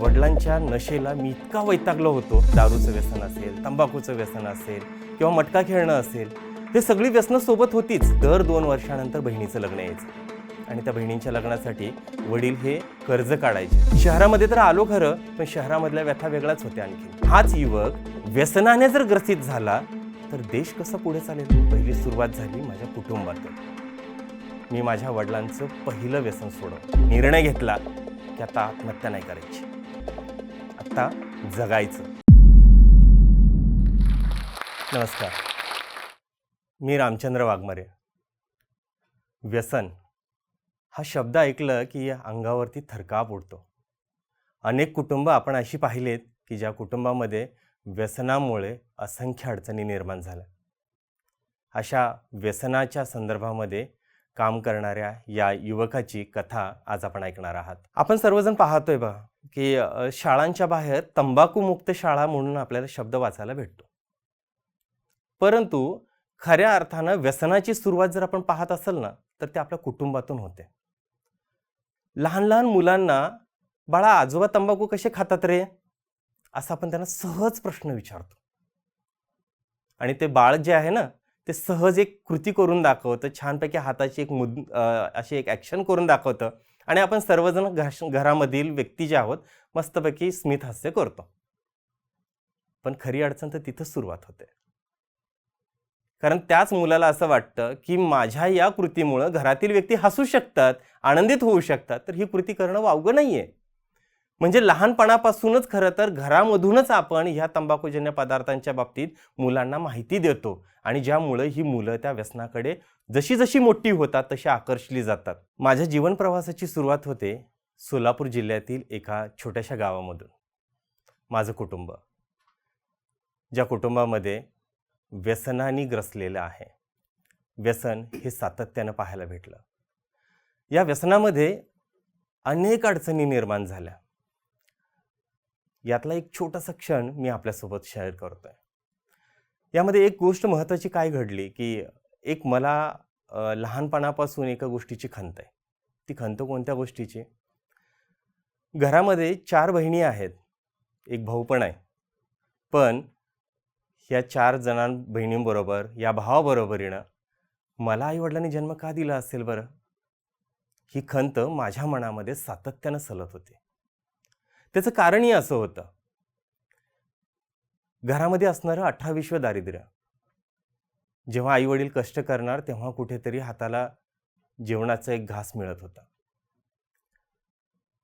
वडिलांच्या नशेला मी इतका वैतागलो होतो. दारूचं व्यसन असेल तंबाखूचं व्यसन असेल किंवा मटका खेळणं असेल हे सगळी व्यसनं सोबत होतीच. दर दोन वर्षानंतर बहिणीचं लग्न यायचं. आणि त्या बहिणींच्या लग्नासाठी वडील हे कर्ज काढायचे. शहरामध्ये तर आलो खरं पण शहरामधल्या व्यथा वेगळ्याच होत्या आणखी हाच युवक व्यसनाने जर ग्रसित झाला तर देश कसा पुढे चालेल? पहिली सुरुवात झाली माझ्या कुटुंबातून. मी माझ्या वडिलांचं पहिलं व्यसन सोडवलं. निर्णय घेतला की आता आत्महत्या नाही करायची. आता जगायचं. नमस्कार. मी रामचंद्र वाघमारे. व्यसन. हा शब्द ऐकलं की या अंगावरती थरकाप उडतो. अनेक कुटुंब आपण अशी पाहिलेत की ज्या कुटुंबामध्ये व्यसनामुळे असंख्य अडचणी निर्माण झाल्या. अशा व्यसनाच्या संदर्भामध्ये काम करणाऱ्या या युवकाची कथा आज आपण ऐकणार आहात. आपण सर्वजण पाहतोय बा की शाळांच्या बाहेर तंबाखूमुक्त शाळा म्हणून आपल्याला शब्द वाचायला भेटतो. परंतु खऱ्या अर्थानं व्यसनाची सुरुवात जर आपण पाहत असेल ना तर ते आपल्या कुटुंबातून होते. लहान लहान मुलांना बाळा आजोबा तंबाखू कसे खातात रे? असा आपण त्यांना सहज प्रश्न विचारतो. आणि ते बाळ जे आहे ना ते सहज एक कृती करून दाखवतं छानपैकी हाताची एक मुद अशी एक ॲक्शन करून दाखवतं. आणि आपण सर्वजण घाश घरामधील व्यक्ती जे आहोत मस्तपैकी स्मित हास्य करतो. पण खरी अडचण तर तिथं सुरुवात होते. कारण त्याच मुलाला असं वाटतं की माझ्या या कृतीमुळं घरातील व्यक्ती हसू शकतात आनंदित होऊ शकतात तर ही कृती करणं वावगं नाही आहे म्हणजे लहानपणापासूनच खरं तर घरामधूनच आपण ह्या तंबाखूजन्य पदार्थांच्या बाबतीत मुलांना माहिती देतो. आणि ज्यामुळं ही मुलं त्या व्यसनाकडे जशी जशी मोठी होतात तशी आकर्षली जातात. माझ्या जीवन प्रवासाची सुरुवात होते सोलापूर जिल्ह्यातील एका छोट्याशा गावामधून. माझं कुटुंब. ज्या कुटुंबामध्ये व्यसनाने ग्रसलेलं आहे. व्यसन हे सातत्यानं पाहायला भेटलं. या व्यसनामध्ये अनेक अडचणी निर्माण झाल्या. यातला एक छोटासा क्षण मी आपल्यासोबत शेअर करतोय. यामध्ये एक गोष्ट महत्त्वाची काय घडली की एक मला लहानपणापासून एका गोष्टीची खंत आहे. ती खंत कोणत्या गोष्टीची? घरामध्ये चार बहिणी आहेत. एक भाऊ पण आहे. पण ह्या चार जणां बहिणींबरोबर या भावाबरोबरीनं मला आईवडिलांनी जन्म का दिला असेल बरं? ही खंत माझ्या मनामध्ये सातत्यानं सलत होती. त्याचं कारणही असं होतं. घरामध्ये असणारं अठ्ठावीसवं दारिद्र्य. जेव्हा आई वडील कष्ट करणार तेव्हा कुठेतरी हाताला जेवणाचा एक घास मिळत होता.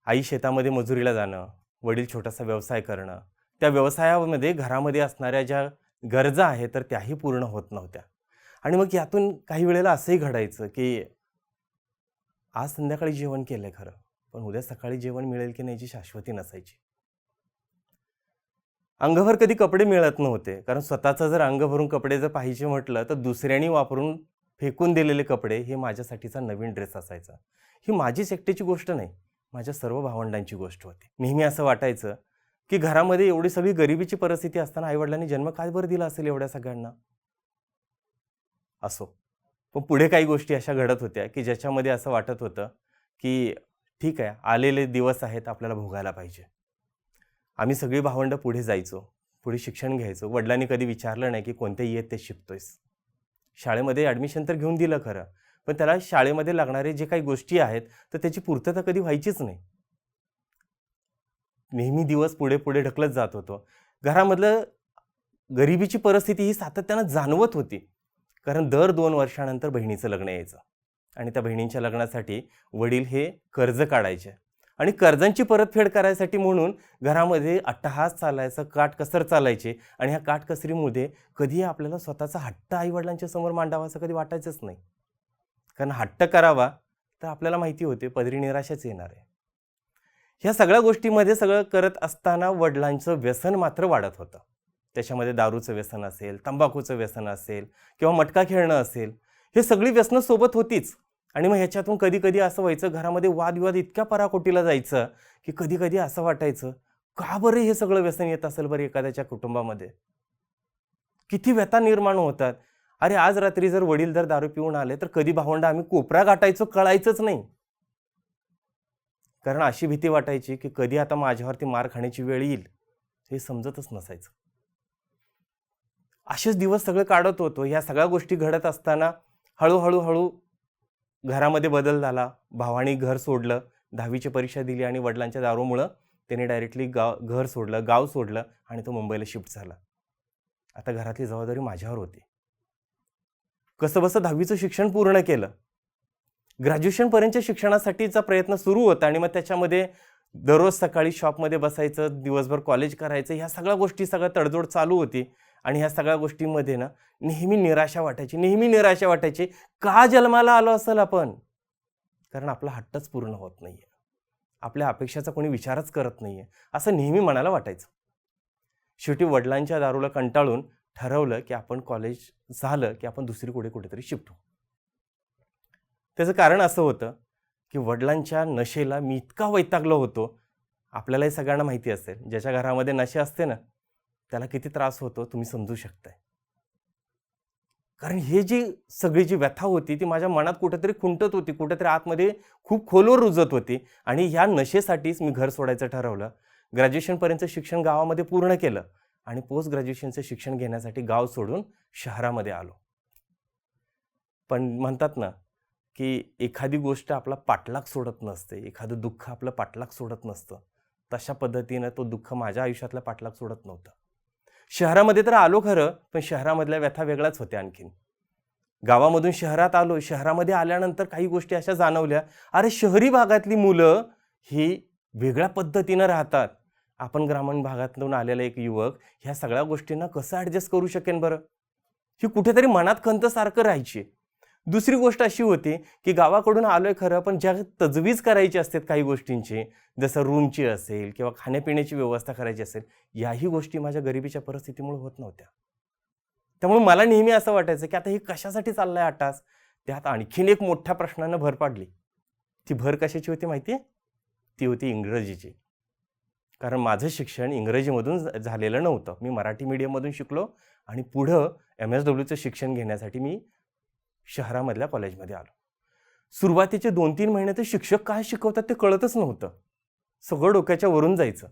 आई शेतामध्ये मजुरीला जाणं वडील छोटासा व्यवसाय करणं त्या व्यवसायामध्ये घरामध्ये असणाऱ्या ज्या गरजा आहेत तर त्याही पूर्ण होत नव्हत्या. आणि मग यातून काही वेळेला असंही घडायचं की आज संध्याकाळी जेवण केलंय खरं. पण उद्या सकाळी जेवण मिळेल की नाही याची शाश्वती नसायची. अंगभर कधी कपडे मिळत नव्हते. कारण स्वतःचं जर अंग भरून कपडे जर पाहिजे म्हटलं तर दुसऱ्यांनी वापरून फेकून दिलेले कपडे हे माझ्यासाठीचा नवीन ड्रेस असायचा. ही माझीच एकट्याची गोष्ट नाही माझ्या सर्व भावंडांची गोष्ट होती. नेहमी असं वाटायचं की घरामध्ये एवढी सगळी गरिबीची परिस्थिती असताना आईवडिलांनी जन्म काय बरं दिला असेल एवढ्या सगळ्यांना? असो. पण पुढे काही गोष्टी अशा घडत होत्या की ज्याच्यामध्ये असं वाटत होतं की ठीक आहे आलेले दिवस आहेत आपल्याला भोगायला पाहिजे. आम्ही सगळी भावंडं पुढे जायचो पुढे शिक्षण घ्यायचो. वडिलांनी कधी विचारलं नाही की कोणत्या इयत्तेत शिकतोयस. शाळेमध्ये ॲडमिशन तर घेऊन दिलं खरं पण त्याला शाळेमध्ये लागणारे जे काही गोष्टी आहेत तर त्याची पूर्तता कधी व्हायचीच नाही. नेहमी दिवस पुढे पुढे ढकलत जात होतो. घरामधलं गरिबीची परिस्थिती ही सातत्यानं जाणवत होती. कारण दर दोन वर्षानंतर बहिणीचं लग्न यायचं. आणि त्या बहिणींच्या लग्नासाठी वडील हे कर्ज काढायचे. आणि कर्जांची परतफेड करायसाठी म्हणून घरामध्ये अट्टहास चालायचं काटकसर चालायचे आणि ह्या काटकसरीमध्ये कधी आपल्याला स्वतःचा हट्ट आईवडिलांच्या समोर मांडावा असं कधी वाटायचंच नाही. कारण हट्ट करावा तर आपल्याला माहिती होते पदरी निराशाच येणार आहे. ह्या सगळ्या गोष्टीमध्ये सगळं करत असताना वडिलांचं व्यसन मात्र वाढत होतं. त्याच्यामध्ये दारूचं व्यसन असेल तंबाखूचं व्यसन असेल किंवा मटका खेळणं असेल हे सगळी व्यसनं सोबत होतीच. आणि मग ह्याच्यातून कधी कधी असं व्हायचं घरामध्ये वादविवाद इतक्या पराकोटीला जायचं की कधी कधी असं वाटायचं का बरं हे सगळं व्यसन येत असेल बरं एखाद्याच्या कुटुंबामध्ये? किती व्यथा निर्माण होतात. अरे आज रात्री जर वडील जर दारू पिऊन आले तर कधी भावंड आम्ही कोपरा गाठायचो कळायचंच नाही. कारण अशी भीती वाटायची की कधी आता माझ्यावरती मार खाण्याची वेळ येईल हे समजतच नसायचं. असेच दिवस सगळं काढत होतो. ह्या सगळ्या गोष्टी घडत असताना हळूहळू हळू घरामध्ये बदल झाला. भावानी घर सोडलं. दहावीची परीक्षा दिली आणि वडिलांच्या दारूमुळं त्याने डायरेक्टली गाव घर सोडलं गाव सोडलं आणि तो मुंबईला शिफ्ट झाला. आता घरातली जबाबदारी माझ्यावर होती. कसं बसं दहावीचं शिक्षण पूर्ण केलं. ग्रॅज्युएशनपर्यंतच्या शिक्षणासाठीचा प्रयत्न सुरू होता आणि मग त्याच्यामध्ये दररोज सकाळी शॉपमध्ये बसायचं दिवसभर कॉलेज करायचं ह्या सगळ्या गोष्टी सगळ्या तडजोड चालू होती. आणि ह्या सगळ्या गोष्टींमध्ये ना नेहमी निराशा वाटायची. नेहमी निराशा वाटायची का जन्माला आलो असेल आपण? कारण आपला हट्टच पूर्ण होत नाही आहे आपल्या अपेक्षाचा कोणी विचारच करत नाही आहे असं नेहमी मनाला वाटायचं. शेवटी वडिलांच्या दारूला कंटाळून ठरवलं की आपण कॉलेज झालं की आपण दुसरी कुठे कुठेतरी शिफ्ट होऊ. त्याचं कारण असं होतं की वडिलांच्या नशेला मी इतका वैतागलो होतो. आपल्यालाही सगळ्यांना माहिती असेल. ज्याच्या घरामध्ये नशे असते ना त्याला किती त्रास होतो तुम्ही समजू शकताय. कारण हे जी सगळी जी व्यथा होती ती माझ्या मनात कुठेतरी खुंटत होती कुठेतरी आतमध्ये खूप खोलवर रुजत होती आणि ह्या नशेसाठीच मी घर सोडायचं ठरवलं. ग्रॅज्युएशनपर्यंतचं शिक्षण गावामध्ये पूर्ण केलं आणि पोस्ट ग्रॅज्युएशनचं शिक्षण घेण्यासाठी गाव सोडून शहरामध्ये आलो. पण म्हणतात ना की एखादी गोष्ट आपला पाठलाग सोडत नसते एखादं दुःख आपलं पाठलाग सोडत नसतं. तशा पद्धतीनं तो दुःख माझ्या आयुष्यातला पाठलाग सोडत नव्हतं. शहरामध्ये तर आलो खरं पण शहरामधल्या व्यथा वेगळ्याच होत्या आणखीन. गावामधून शहरात आलो शहरामध्ये आल्यानंतर काही गोष्टी अशा जाणवल्या अरे शहरी भागातली मुलं ही वेगळ्या पद्धतीनं राहतात. आपण ग्रामीण भागातून आलेला एक युवक ह्या सगळ्या गोष्टींना कसं ॲडजस्ट करू शकेन बरं? ही कुठेतरी मनात खंत सारखं राहायची. दुसरी गोष्ट अशी होती की गावाकडून आलो आहे खरं पण ज्या तजवीज करायची असतात काही गोष्टींची जसं रूमची असेल किंवा खाण्यापिण्याची व्यवस्था करायची असेल याही गोष्टी माझ्या गरिबीच्या परिस्थितीमुळे होत नव्हत्या. त्यामुळे मला नेहमी असं वाटायचं की आता हे कशासाठी चाललं आहे आटास त्यात आणखीन एक मोठ्या प्रश्नानं भर पाडली. ती भर कशाची होती माहिती आहे ती होती इंग्रजीची. कारण माझं शिक्षण इंग्रजीमधून झालेलं नव्हतं. मी मराठी मीडियममधून शिकलो आणि पुढं एम एस डब्ल्यूचं शिक्षण घेण्यासाठी मी शहरामधल्या कॉलेजमध्ये आलो. सुरुवातीचे दोन तीन महिने तर शिक्षक काय शिकवतात ते कळतच नव्हतं. सगळं डोक्याच्या वरून जायचं.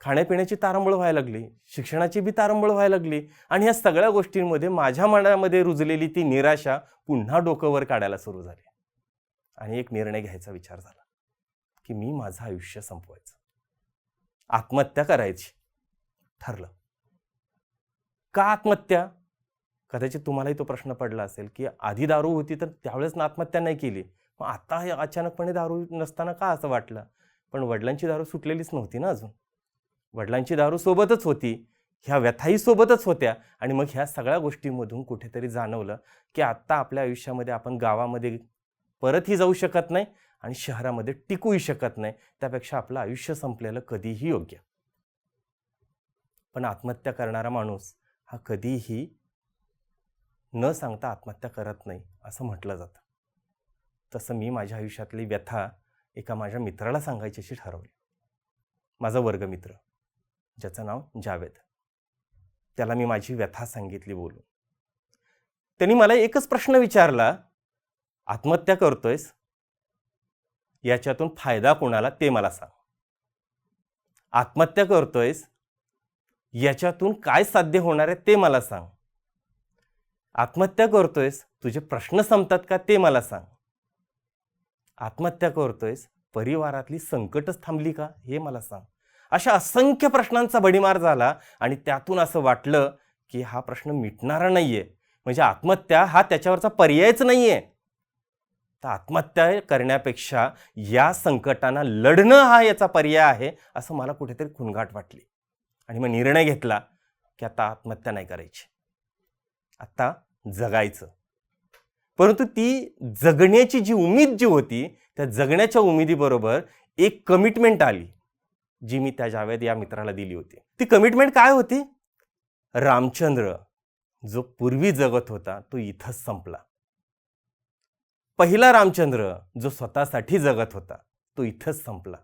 खाण्यापिण्याची तारंबळ व्हायला लागली शिक्षणाची बी तारंबळ व्हायला लागली आणि या सगळ्या गोष्टींमध्ये माझ्या मनामध्ये रुजलेली ती निराशा पुन्हा डोकं वर काढायला सुरू झाली. आणि एक निर्णय घ्यायचा विचार झाला की मी माझं आयुष्य संपवायचं. आत्महत्या करायची ठरलं. का आत्महत्या? कदाचित तुम्हालाही तो प्रश्न पडला असेल की आधी दारू होती तर त्यावेळेस ना आत्महत्या नाही केली. मग आता हे अचानकपणे दारू नसताना का असं वाटलं? पण वडिलांची दारू सुटलेलीच नव्हती ना अजून. वडिलांची दारू सोबतच होती. ह्या व्यथाही सोबतच होत्या. आणि मग ह्या सगळ्या गोष्टींमधून कुठेतरी जाणवलं की आत्ता आपल्या आयुष्यामध्ये आपण गावामध्ये परतही जाऊ शकत नाही आणि शहरामध्ये टिकूही शकत नाही. त्यापेक्षा आपलं आयुष्य संपलेलं कधीही योग्य. पण आत्महत्या करणारा माणूस हा कधीही न सांगता आत्महत्या करत नाही असं म्हटलं जातं. तसं मी माझ्या आयुष्यातली व्यथा एका माझ्या मित्राला सांगायची अशी ठरवली. माझा वर्गमित्र ज्याचं नाव जावेद. त्याला मी माझी व्यथा सांगितली बोलून. त्यांनी मला एकच प्रश्न विचारला आत्महत्या करतोयस? याच्यातून फायदा कोणाला ते मला सांग. आत्महत्या करतोयस? याच्यातून काय साध्य होणार आहे ते मला सांग. आत्महत्या करतोयस तुझे प्रश्न संपतात का ते मला सांग. आत्महत्या करतोयस परिवारातली संकटच थांबली का हे मला सांग. अशा असंख्य प्रश्नांचा भडीमार झाला आणि त्यातून असं वाटलं की हा प्रश्न मिटणारा नाहीये. म्हणजे आत्महत्या हा त्याच्यावरचा पर्यायच नाहीये. तर आत्महत्या करण्यापेक्षा या संकटांना लढणं हा याचा पर्याय आहे असं मला कुठेतरी खुणगाट वाटली. आणि मग निर्णय घेतला की आता आत्महत्या नाही करायची. आता जगायचं. परंतु ती जगण्याची जी उमेद जी होती त्या जगण्याच्या उमेदीबरोबर एक कमिटमेंट आली जी मी त्या जावेद या मित्राला दिली होती. ती कमिटमेंट काय होती? रामचंद्र जो पूर्वी जगत होता तो इथंच संपला. पहिला रामचंद्र जो स्वतःसाठी जगत होता तो इथंच संपला.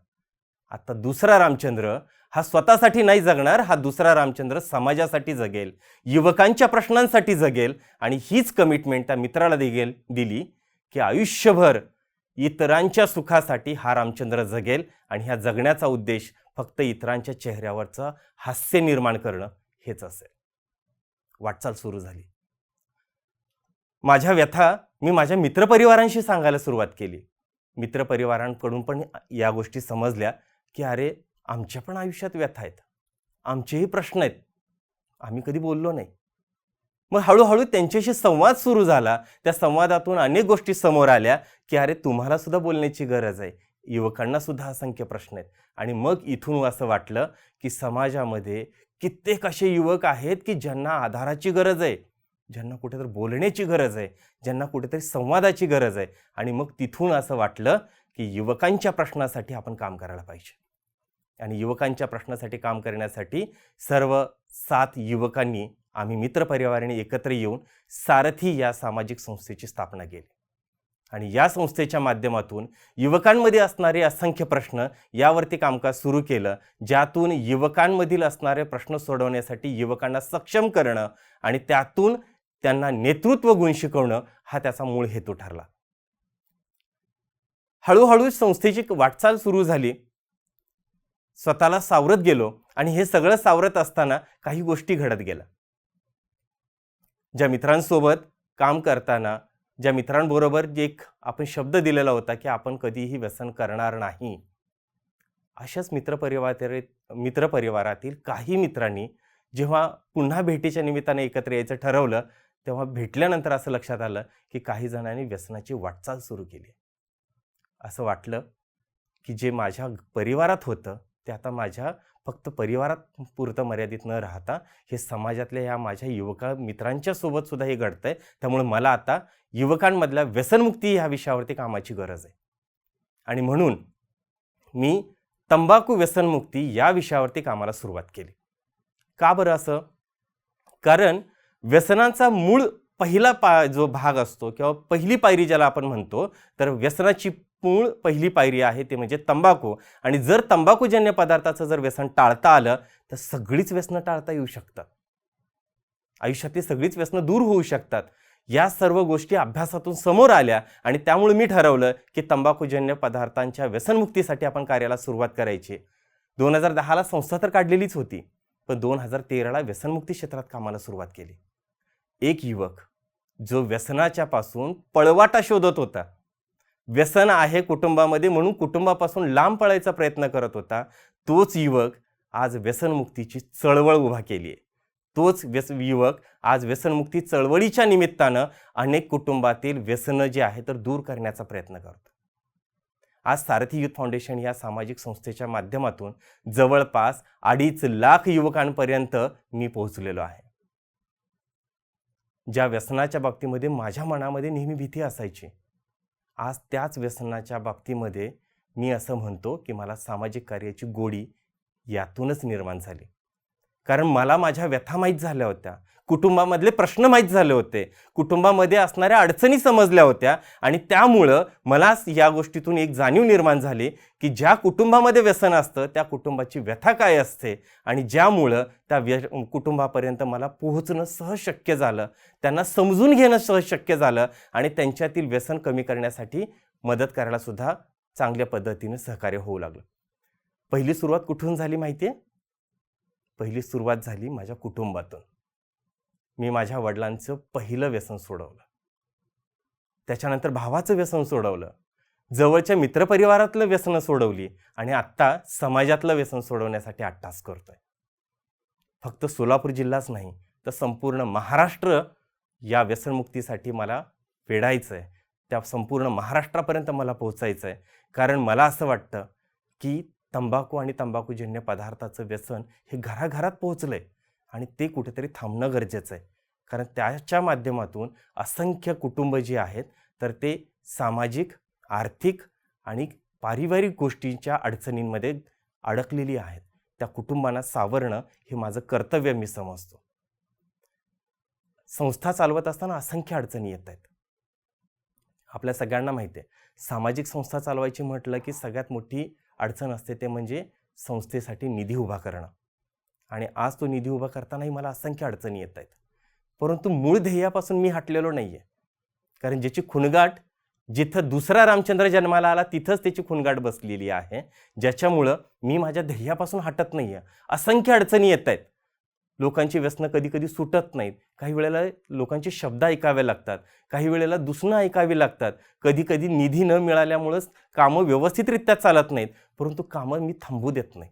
आता दुसरा रामचंद्र हा स्वतःसाठी नाही जगणार हा दुसरा रामचंद्र समाजासाठी जगेल युवकांच्या प्रश्नांसाठी जगेल आणि हीच कमिटमेंट त्या मित्राला दिगेल दिली की आयुष्यभर इतरांच्या सुखासाठी हा रामचंद्र जगेल आणि ह्या जगण्याचा उद्देश फक्त इतरांच्या चेहऱ्यावरचं हास्य निर्माण करणं हेच असेल. वाटचाल सुरू झाली. माझ्या व्यथा मी माझ्या मित्रपरिवारांशी सांगायला सुरुवात केली. मित्रपरिवारांकडून पण या गोष्टी समजल्या की अरे आमच्या पण आयुष्यात व्यथा आहेत. आमचेही प्रश्न आहेत. आम्ही कधी बोललो नाही. मग हळूहळू त्यांच्याशी संवाद सुरू झाला. त्या संवादातून अनेक गोष्टी समोर आल्या की अरे तुम्हाला सुद्धा बोलण्याची गरज आहे. युवकांना सुद्धा असंख्य प्रश्न आहेत. आणि मग इथून असं वाटलं की समाजामध्ये कित्येक असे युवक आहेत की ज्यांना आधाराची गरज आहे. ज्यांना कुठेतरी बोलण्याची गरज आहे. ज्यांना कुठेतरी संवादाची गरज आहे. आणि मग तिथून असं वाटलं की युवकांच्या प्रश्नासाठी आपण काम करायला पाहिजे. आणि युवकांच्या प्रश्नासाठी काम करण्यासाठी सर्व सात युवकांनी आम्ही मित्रपरिवाराने एकत्र येऊन सारथी या सामाजिक संस्थेची स्थापना केली. आणि या संस्थेच्या माध्यमातून युवकांमध्ये असणारे असंख्य प्रश्न यावरती कामकाज सुरू केलं ज्यातून युवकांमधील असणारे प्रश्न सोडवण्यासाठी युवकांना सक्षम करणं आणि त्यातून त्यांना नेतृत्व गुण शिकवणं हा त्याचा मूळ हेतू ठरला. हळूहळू संस्थेची वाटचाल सुरू झाली. स्वतःला सावरत गेलो आणि हे सगळं सावरत असताना काही गोष्टी घडत गेल्या. ज्या मित्रांसोबत काम करताना ज्या मित्रांबरोबर जे एक आपण शब्द दिलेला होता की आपण कधीही व्यसन करणार नाही. अशाच मित्रपरिवार मित्रपरिवारातील काही मित्रांनी जेव्हा पुन्हा भेटीच्या निमित्ताने एकत्र यायचं ठरवलं तेव्हा भेटल्यानंतर असं लक्षात आलं की काही जणांनी व्यसनाची वाटचाल सुरू केली. असं वाटलं की जे माझ्या परिवारात होतं ते आता माझ्या फक्त परिवारात पुरतं मर्यादित न राहता हे समाजातल्या या माझ्या युवका मित्रांच्या सोबत सुद्धा हे आहे त्यामुळे मला आता युवकांमधल्या व्यसनमुक्ती ह्या विषयावरती कामाची गरज आहे. आणि म्हणून मी तंबाखू व्यसनमुक्ती या विषयावरती कामाला सुरुवात केली. का बरं असं? कारण व्यसनांचा मूळ पहिला पा जो भाग असतो किंवा पहिली पायरी ज्याला आपण म्हणतो तर व्यसनाची मूळ पहिली पायरी आहे ते म्हणजे तंबाखू. आणि जर तंबाखूजन्य पदार्थाचं जर व्यसन टाळता आलं तर सगळीच व्यसनं टाळता येऊ शकतात. आयुष्यातली सगळीच व्यसनं दूर होऊ शकतात. या सर्व गोष्टी अभ्यासातून समोर आल्या आणि त्यामुळे मी ठरवलं की तंबाखूजन्य पदार्थांच्या व्यसनमुक्तीसाठी आपण कार्याला सुरुवात करायची. दोन हजार दहाला संस्था तर काढलेलीच होती पण दोन हजार तेराला व्यसनमुक्ती क्षेत्रात कामाला सुरुवात केली. एक युवक जो व्यसनाच्या पासून पळवाटा शोधत होता. व्यसन आहे कुटुंबामध्ये म्हणून कुटुंबापासून लांब पळायचा प्रयत्न करत होता. तोच युवक आज व्यसनमुक्तीची चळवळ उभा केली आहे तोच व्यस युवक आज व्यसनमुक्ती चळवळीच्या निमित्तानं अनेक कुटुंबातील व्यसनं जे आहे तर दूर करण्याचा प्रयत्न करतो. आज सारथी युथ फाउंडेशन या सामाजिक संस्थेच्या माध्यमातून जवळपास अडीच लाख युवकांपर्यंत मी पोहोचलेलो आहे. ज्या व्यसनाच्या बाबतीमध्ये माझ्या मनामध्ये नेहमी भीती असायची आज त्याच व्यसनाच्या बाबतीमध्ये मी असं म्हणतो की मला सामाजिक कार्याची गोडी यातूनच निर्माण झाली. कारण मला माझ्या व्यथा माहीत झाल्या होत्या. कुटुंबामधले प्रश्न माहीत झाले होते. कुटुंबामध्ये असणाऱ्या अडचणी समजल्या होत्या आणि त्यामुळं मला या गोष्टीतून एक जाणीव निर्माण झाली की ज्या कुटुंबामध्ये व्यसन असतं त्या कुटुंबाची व्यथा काय असते आणि ज्यामुळं त्या व्य कुटुंबापर्यंत मला पोहोचणं सहज शक्य झालं. त्यांना समजून घेणं सहज शक्य झालं आणि त्यांच्यातील व्यसन कमी करण्यासाठी मदत करायला सुद्धा चांगल्या पद्धतीने सहकार्य होऊ लागलं. पहिली सुरुवात कुठून झाली माहिती आहे पहिली सुरुवात झाली माझ्या कुटुंबातून. मी माझ्या वडिलांचं पहिलं व्यसन सोडवलं. त्याच्यानंतर भावाचं व्यसन सोडवलं. जवळच्या मित्रपरिवारातलं व्यसनं सोडवली आणि आत्ता समाजातलं व्यसन सोडवण्यासाठी अट्टास करतोय. फक्त सोलापूर जिल्हाच नाही तर संपूर्ण महाराष्ट्र या व्यसनमुक्तीसाठी मला फेडायचं आहे त्या संपूर्ण महाराष्ट्रापर्यंत मला पोहोचायचं आहे कारण मला असं वाटतं की तंबाखू आणि तंबाखूजन्य पदार्थाचं व्यसन हे घराघरात पोहोचलं आहे आणि ते कुठेतरी थांबणं गरजेचं आहे. कारण त्याच्या माध्यमातून असंख्य कुटुंब जी आहेत तर ते सामाजिक आर्थिक आणि पारिवारिक गोष्टींच्या अडचणींमध्ये अडकलेली आहेत. त्या कुटुंबांना सावरणं हे माझं कर्तव्य मी समजतो. संस्था चालवत असताना असंख्य अडचणी येत आहेत. आपल्या सगळ्यांना माहिती आहे. सामाजिक संस्था चालवायची म्हटलं की सगळ्यात मोठी अडचण असते ते म्हणजे संस्थेसाठी निधी उभा करणं. आणि आज तो निधी उभा करतानाही मला असंख्य अडचणी येत आहेत. परंतु मूळ ध्येयापासून मी हटलेलो नाही आहे कारण ज्याची खुणगाठ जिथं दुसरा रामचंद्र जन्माला आला तिथंच त्याची खुणगाठ बसलेली आहे. ज्याच्यामुळं मी माझ्या ध्येयापासून हटत नाही आहे असंख्य अडचणी येत आहेत. लोकांची व्यसनं कधी कधी सुटत नाहीत. काही वेळेला लोकांचे शब्द ऐकावे लागतात. काही वेळेला दुसणं ऐकावी लागतात. कधी कधी निधी न मिळाल्यामुळंच कामं व्यवस्थितरित्या चालत नाहीत. परंतु कामं मी थांबू देत नाही.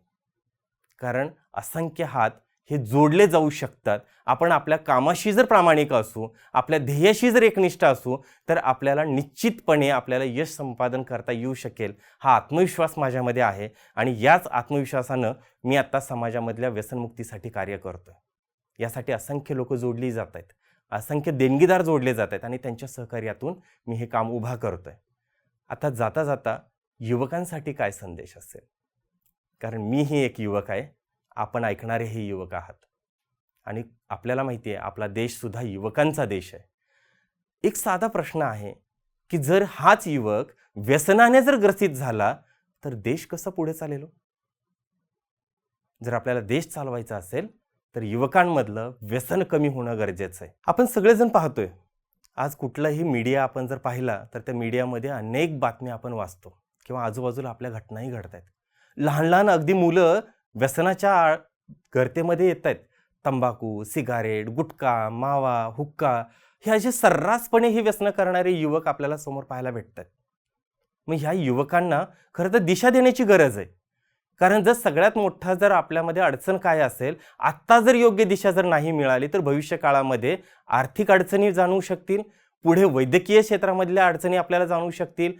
कारण असंख्य हात हे जोडले जाऊ शकतात. आपण आपल्या कामाशी जर प्रामाणिक असू आपल्या ध्येयाशी जर एकनिष्ठ असू तर आपल्याला निश्चितपणे आपल्याला यश संपादन करता येऊ शकेल. हा आत्मविश्वास माझ्यामध्ये आहे आणि याच आत्मविश्वासानं मी आत्ता समाजामधल्या व्यसनमुक्तीसाठी कार्य करतो आहे यासाठी असंख्य लोक जोडली जात आहेत असंख्य देणगीदार जोडले जात आहेत आणि त्यांच्या सहकार्यातून मी हे काम उभा करतो आहे आता जाता जाता युवकांसाठी काय संदेश असेल? कारण मीही एक युवक आहे. आपण ऐकणारे हे युवक आहात. आणि आपल्याला माहिती आहे आपला देशसुद्धा युवकांचा देश आहे. एक साधा प्रश्न आहे की जर हाच युवक व्यसनाने जर ग्रसित झाला तर देश कसा पुढे चालेलो हो? जर आपल्याला देश चालवायचा असेल तर युवकांमधलं व्यसन कमी होणं गरजेचं आहे. आपण सगळेजण पाहतोय. आज कुठलाही मीडिया आपण जर पाहिला तर त्या मीडियामध्ये अनेक बातम्या आपण वाचतो. किंवा आजूबाजूला आपल्या घटनाही घडत आहेत लहान लहान अगदी मुलं व्यसनाच्या गर्तेमध्ये येत आहेत तंबाखू सिगारेट गुटखा मावा हुक्का हे असे सर्रासपणे ही व्यसनं करणारे युवक आपल्याला समोर पाहायला भेटतात मग ह्या युवकांना खरं तर दिशा देण्याची गरज आहे. कारण जर सगळ्यात मोठा जर आपल्यामध्ये अडचण काय असेल आत्ता जर योग्य दिशा जर नाही मिळाली तर भविष्य काळामध्ये आर्थिक अडचणी जाणवू शकतील. पुढे वैद्यकीय क्षेत्रामधल्या अडचणी आपल्याला जाणवू शकतील.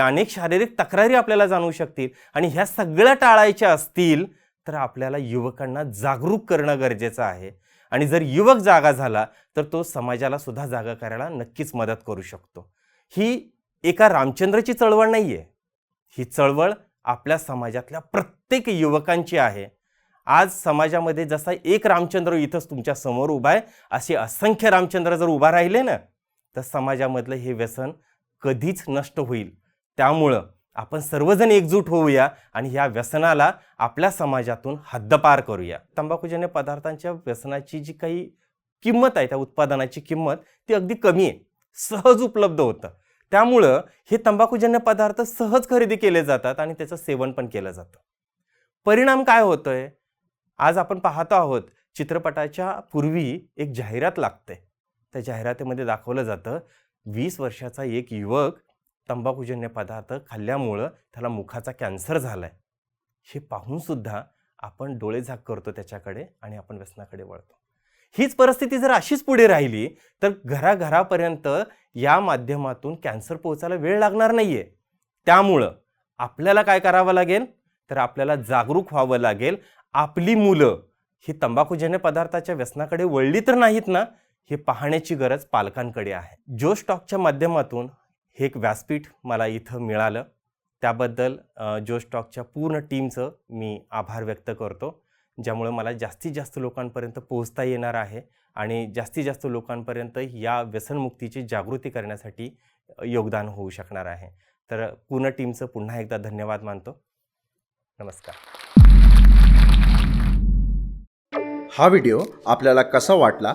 अनेक शारीरिक तक्रारी आपल्याला जाणवू शकतील. आणि ह्या सगळ्या टाळायच्या असतील तर आपल्याला युवकांना जागरूक करणं गरजेचं आहे. आणि जर युवक जागा झाला तर तो समाजाला सुद्धा जागा करायला नक्कीच मदत करू शकतो. ही एका रामचंद्रची चळवळ नाही आहे ही चळवळ आपल्या समाजातल्या प्रत्येक युवकांची आहे. आज समाजामध्ये जसा एक रामचंद्र इथंच तुमच्यासमोर उभा आहे असे असंख्य रामचंद्र जर उभा राहिले ना तर समाजामधलं हे व्यसन कधीच नष्ट होईल. त्यामुळं आपण सर्वजण एकजूट होऊया आणि ह्या व्यसनाला आपल्या समाजातून हद्दपार करूया. तंबाखूजन्य पदार्थांच्या व्यसनाची जी काही किंमत आहे त्या उत्पादनाची किंमत ती अगदी कमी आहे. सहज उपलब्ध होतं. त्यामुळं हे तंबाखूजन्य पदार्थ सहज खरेदी केले जातात आणि त्याचं सेवन पण केलं जातं. परिणाम काय होतोय? आज आपण पाहतो आहोत चित्रपटाच्या पूर्वी एक जाहिरात लागते. त्या जाहिरातीमध्ये दाखवलं जातं वीस वर्षाचा एक युवक तंबाखूजन्य पदार्थ खाल्ल्यामुळं त्याला मुखाचा कॅन्सर झाला आहे हे पाहूनसुद्धा आपण डोळे झाक करतो त्याच्याकडे आणि आपण व्यसनाकडे वळतो. हीच परिस्थिती जर अशीच पुढे राहिली तर घराघरापर्यंत या माध्यमातून कॅन्सर पोहोचायला वेळ लागणार नाही आहे त्यामुळं आपल्याला काय करावं लागेल? तर आपल्याला जागरूक व्हावं लागेल. आपली मुलं ही तंबाखूजन्य पदार्थाच्या व्यसनाकडे वळली तर नाहीत ना? हे पाहण्याची गरज पालकांकडे आहे. जो स्टॉकच्या माध्यमातून हे एक व्यासपीठ मला इथं मिळालं त्याबद्दल जो स्टॉकच्या पूर्ण टीमचं मी आभार व्यक्त करतो ज्यामुळं मला जास्तीत जास्त लोकांपर्यंत पोहोचता येणार आहे आणि जास्तीत जास्त लोकांपर्यंत या व्यसनमुक्तीची जागृती करण्यासाठी योगदान होऊ शकणार आहे. तर पूर्ण टीमचं पुन्हा एकदा धन्यवाद मानतो. नमस्कार. हा व्हिडिओ आपल्याला कसा वाटला